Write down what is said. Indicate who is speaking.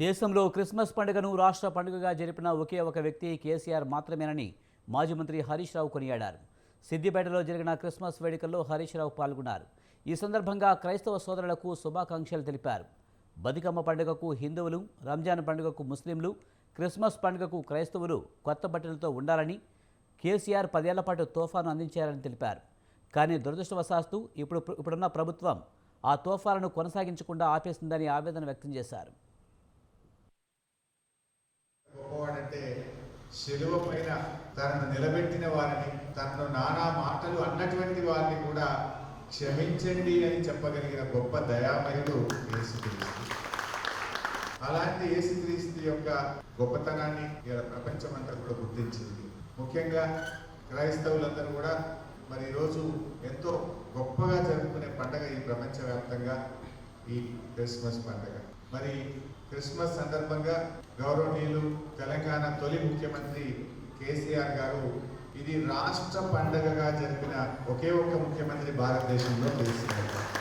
Speaker 1: దేశంలో క్రిస్మస్ పండుగను రాష్ట్ర పండుగగా జరిపిన ఒకే ఒక వ్యక్తి కేసీఆర్ మాత్రమేనని మాజీ మంత్రి హరీష్ రావు కొనియాడారు. సిద్దిపేటలో జరిగిన క్రిస్మస్ వేడుకల్లో హరీష్ రావు పాల్గొన్నారు. ఈ సందర్భంగా క్రైస్తవ సోదరులకు శుభాకాంక్షలు తెలిపారు. బతుకమ్మ పండుగకు హిందువులు రంజాన్ పండుగకు ముస్లింలు క్రిస్మస్ పండుగకు క్రైస్తవులు కొత్త బట్టలతో ఉండాలని కేసీఆర్ పదేళ్ళ పాటు తోఫాను అందించారని తెలిపారు. కానీ దురదృష్టవశాస్తు ఇప్పుడు ఇప్పుడున్న ప్రభుత్వం ఆ తోఫాలను కొనసాగించకుండా ఆపేసిందని ఆవేదన వ్యక్తం చేశారు.
Speaker 2: శిలువ పైన తనను నిలబెట్టిన వారిని తనను నానా మాటలు అన్నటువంటి వారిని కూడా క్షమించండి అని చెప్పగలిగిన గొప్ప దయామయుడు యేసుక్రీస్తు. అలాంటి యేసుక్రీస్తు యొక్క గొప్పతనాన్ని ఇలా ప్రపంచమంతా కూడా గుర్తించింది. ముఖ్యంగా క్రైస్తవులందరూ కూడా మరి ఈరోజు ఎంతో గొప్పగా జరుపుకునే పండగ ఈ ప్రపంచవ్యాప్తంగా ఈ క్రిస్మస్ పండగ. మరి క్రిస్మస్ సందర్భంగా గౌరవనీయులు తెలంగాణ తొలి ముఖ్యమంత్రి కేసీఆర్ గారు ఇది రాష్ట్ర పండగగా జరిపిన ఒకే ఒక్క ముఖ్యమంత్రి భారతదేశంలో కేసీఆర్